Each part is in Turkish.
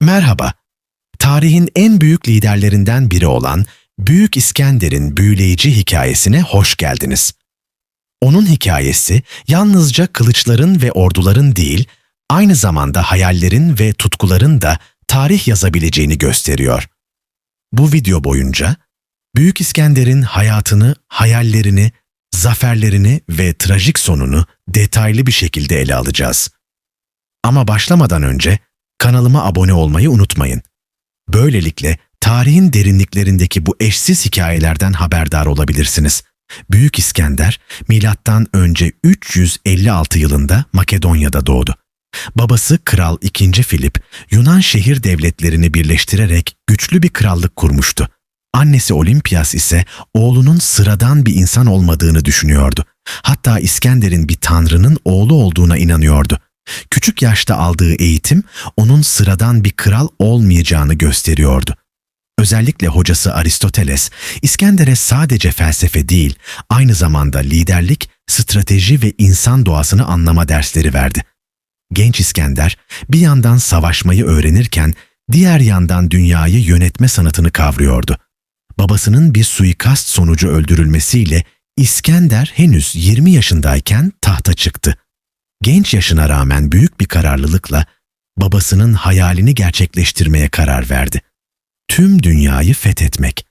Merhaba. Tarihin en büyük liderlerinden biri olan Büyük İskender'in büyüleyici hikayesine hoş geldiniz. Onun hikayesi yalnızca kılıçların ve orduların değil, aynı zamanda hayallerin ve tutkuların da tarih yazabileceğini gösteriyor. Bu video boyunca Büyük İskender'in hayatını, hayallerini, zaferlerini ve trajik sonunu detaylı bir şekilde ele alacağız. Ama başlamadan önce kanalıma abone olmayı unutmayın. Böylelikle tarihin derinliklerindeki bu eşsiz hikayelerden haberdar olabilirsiniz. Büyük İskender, milattan önce 356 yılında Makedonya'da doğdu. Babası Kral II. Filip, Yunan şehir devletlerini birleştirerek güçlü bir krallık kurmuştu. Annesi Olimpias ise oğlunun sıradan bir insan olmadığını düşünüyordu. Hatta İskender'in bir tanrının oğlu olduğuna inanıyordu. Küçük yaşta aldığı eğitim onun sıradan bir kral olmayacağını gösteriyordu. Özellikle hocası Aristoteles, İskender'e sadece felsefe değil, aynı zamanda liderlik, strateji ve insan doğasını anlama dersleri verdi. Genç İskender bir yandan savaşmayı öğrenirken diğer yandan dünyayı yönetme sanatını kavruyordu. Babasının bir suikast sonucu öldürülmesiyle İskender henüz 20 yaşındayken tahta çıktı genç yaşına rağmen büyük bir kararlılıkla babasının hayalini gerçekleştirmeye karar verdi. Tüm dünyayı fethetmek.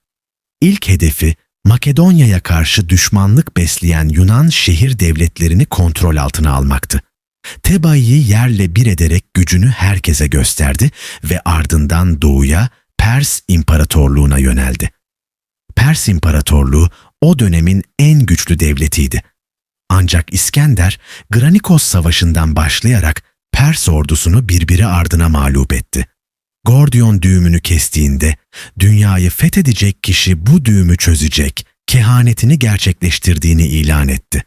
İlk hedefi Makedonya'ya karşı düşmanlık besleyen Yunan şehir devletlerini kontrol altına almaktı. Tebai'yi yerle bir ederek gücünü herkese gösterdi ve ardından doğuya Pers İmparatorluğuna yöneldi. Pers İmparatorluğu o dönemin en güçlü devletiydi. Ancak İskender, Granikos Savaşı'ndan başlayarak Pers ordusunu birbiri ardına mağlup etti. Gordion düğümünü kestiğinde dünyayı fethedecek kişi bu düğümü çözecek, kehanetini gerçekleştirdiğini ilan etti.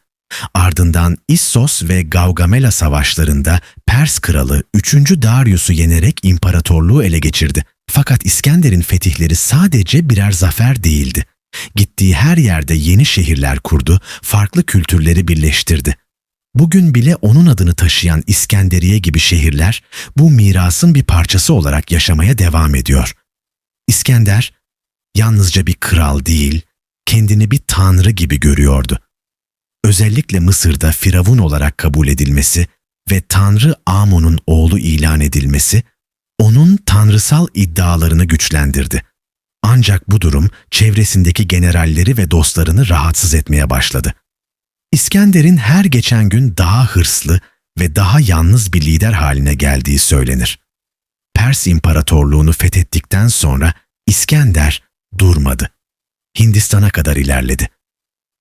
Ardından İssos ve Gaugamela savaşlarında Pers kralı 3. Darius'u yenerek imparatorluğu ele geçirdi. Fakat İskender'in fetihleri sadece birer zafer değildi. Gittiği her yerde yeni şehirler kurdu, farklı kültürleri birleştirdi. Bugün bile onun adını taşıyan İskenderiye gibi şehirler bu mirasın bir parçası olarak yaşamaya devam ediyor. İskender yalnızca bir kral değil, kendini bir tanrı gibi görüyordu. Özellikle Mısır'da firavun olarak kabul edilmesi ve Tanrı Amon'un oğlu ilan edilmesi onun tanrısal iddialarını güçlendirdi. Ancak bu durum çevresindeki generalleri ve dostlarını rahatsız etmeye başladı. İskender'in her geçen gün daha hırslı ve daha yalnız bir lider haline geldiği söylenir. Pers İmparatorluğunu fethettikten sonra İskender durmadı. Hindistan'a kadar ilerledi.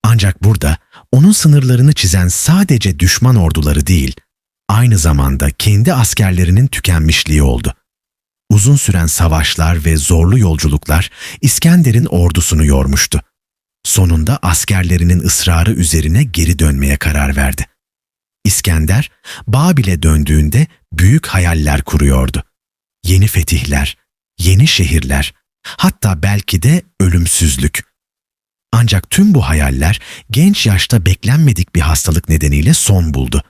Ancak burada onun sınırlarını çizen sadece düşman orduları değil, aynı zamanda kendi askerlerinin tükenmişliği oldu. Uzun süren savaşlar ve zorlu yolculuklar İskender'in ordusunu yormuştu. Sonunda askerlerinin ısrarı üzerine geri dönmeye karar verdi. İskender, Babil'e döndüğünde büyük hayaller kuruyordu. Yeni fetihler, yeni şehirler, hatta belki de ölümsüzlük. Ancak tüm bu hayaller genç yaşta beklenmedik bir hastalık nedeniyle son buldu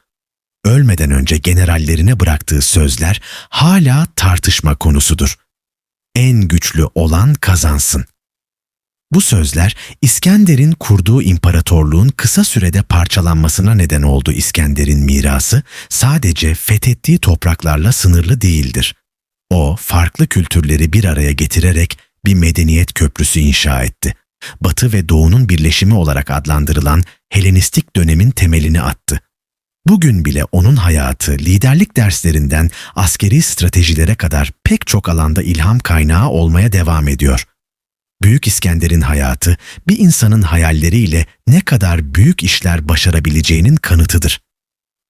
ölmeden önce generallerine bıraktığı sözler hala tartışma konusudur. En güçlü olan kazansın. Bu sözler İskender'in kurduğu imparatorluğun kısa sürede parçalanmasına neden oldu İskender'in mirası sadece fethettiği topraklarla sınırlı değildir. O farklı kültürleri bir araya getirerek bir medeniyet köprüsü inşa etti. Batı ve Doğu'nun birleşimi olarak adlandırılan Helenistik dönemin temelini attı. Bugün bile onun hayatı liderlik derslerinden askeri stratejilere kadar pek çok alanda ilham kaynağı olmaya devam ediyor. Büyük İskender'in hayatı bir insanın hayalleriyle ne kadar büyük işler başarabileceğinin kanıtıdır.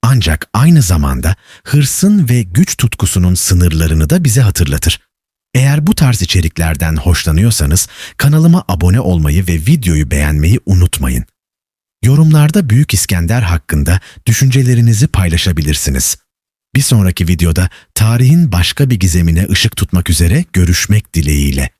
Ancak aynı zamanda hırsın ve güç tutkusunun sınırlarını da bize hatırlatır. Eğer bu tarz içeriklerden hoşlanıyorsanız kanalıma abone olmayı ve videoyu beğenmeyi unutmayın. Yorumlarda Büyük İskender hakkında düşüncelerinizi paylaşabilirsiniz. Bir sonraki videoda tarihin başka bir gizemine ışık tutmak üzere görüşmek dileğiyle.